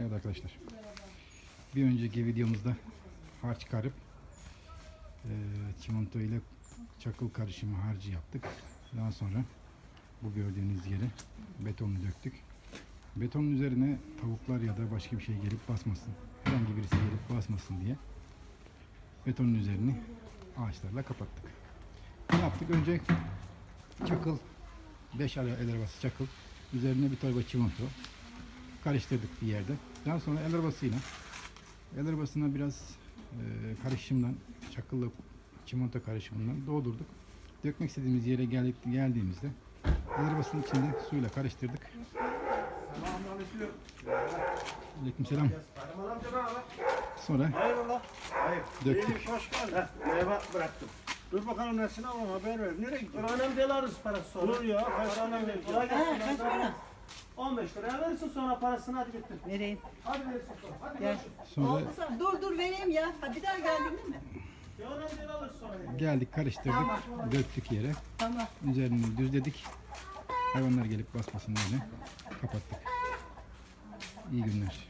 Evet arkadaşlar. Bir önceki videomuzda harç karıp eee çimento ile çakıl karışımı harcı yaptık. Daha sonra bu gördüğünüz yere betonu döktük. Betonun üzerine tavuklar ya da başka bir şey gelip basmasın. Herhangi birisi gelip basmasın diye betonun üzerini ağaçlarla kapattık. Ne yaptık? Önce çakıl 5 el arabası çakıl üzerine bir torba çimento karıştırdık bir yerde. Daha sonra el arabasıyla el arabasına biraz e, karışımdan çakılla çimento karışımından doldurduk. Dökmek istediğimiz yere geldik, geldiğimizde el arabasının içinde suyla karıştırdık. Amca merhaba. Sonra Hayrola? Hayır. Döktük. Meyve bıraktım. Dur bakalım nesine ama haber ver. Nereye gidiyorsun? Önemli değil alırız parası sonra. Dur ya. Kaç tane Kolay 15 liraya verirsin sonra parasını hadi getir. Vereyim. Hadi verirsin sonra. Hadi Gel. görüşürüz. sonra Oldu sana. Dur dur vereyim ya. Ha, bir daha geldin değil mi? Ya değil alırız sonra. geldik karıştırdık döktük yere. Tamam. Üzerini düzledik. Hayvanlar gelip basmasın diye kapattık. İyi günler.